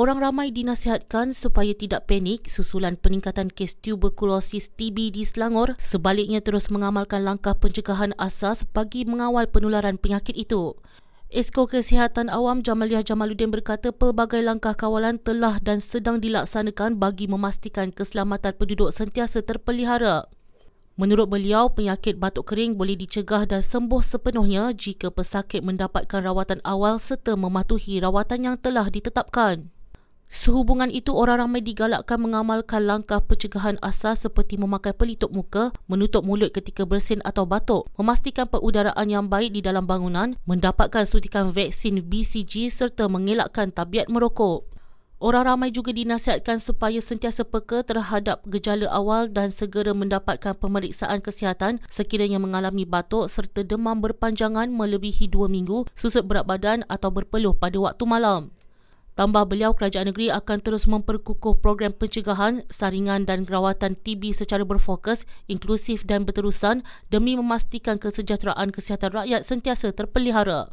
Orang ramai dinasihatkan supaya tidak panik susulan peningkatan kes tuberkulosis TB di Selangor sebaliknya terus mengamalkan langkah pencegahan asas bagi mengawal penularan penyakit itu. Esko Kesihatan Awam Jamaliah Jamaluddin berkata pelbagai langkah kawalan telah dan sedang dilaksanakan bagi memastikan keselamatan penduduk sentiasa terpelihara. Menurut beliau, penyakit batuk kering boleh dicegah dan sembuh sepenuhnya jika pesakit mendapatkan rawatan awal serta mematuhi rawatan yang telah ditetapkan. Sehubungan itu, orang ramai digalakkan mengamalkan langkah pencegahan asas seperti memakai pelitup muka, menutup mulut ketika bersin atau batuk, memastikan perudaraan yang baik di dalam bangunan, mendapatkan suntikan vaksin BCG serta mengelakkan tabiat merokok. Orang ramai juga dinasihatkan supaya sentiasa peka terhadap gejala awal dan segera mendapatkan pemeriksaan kesihatan sekiranya mengalami batuk serta demam berpanjangan melebihi dua minggu, susut berat badan atau berpeluh pada waktu malam. Tambah beliau, kerajaan negeri akan terus memperkukuh program pencegahan, saringan dan rawatan TB secara berfokus, inklusif dan berterusan demi memastikan kesejahteraan kesihatan rakyat sentiasa terpelihara.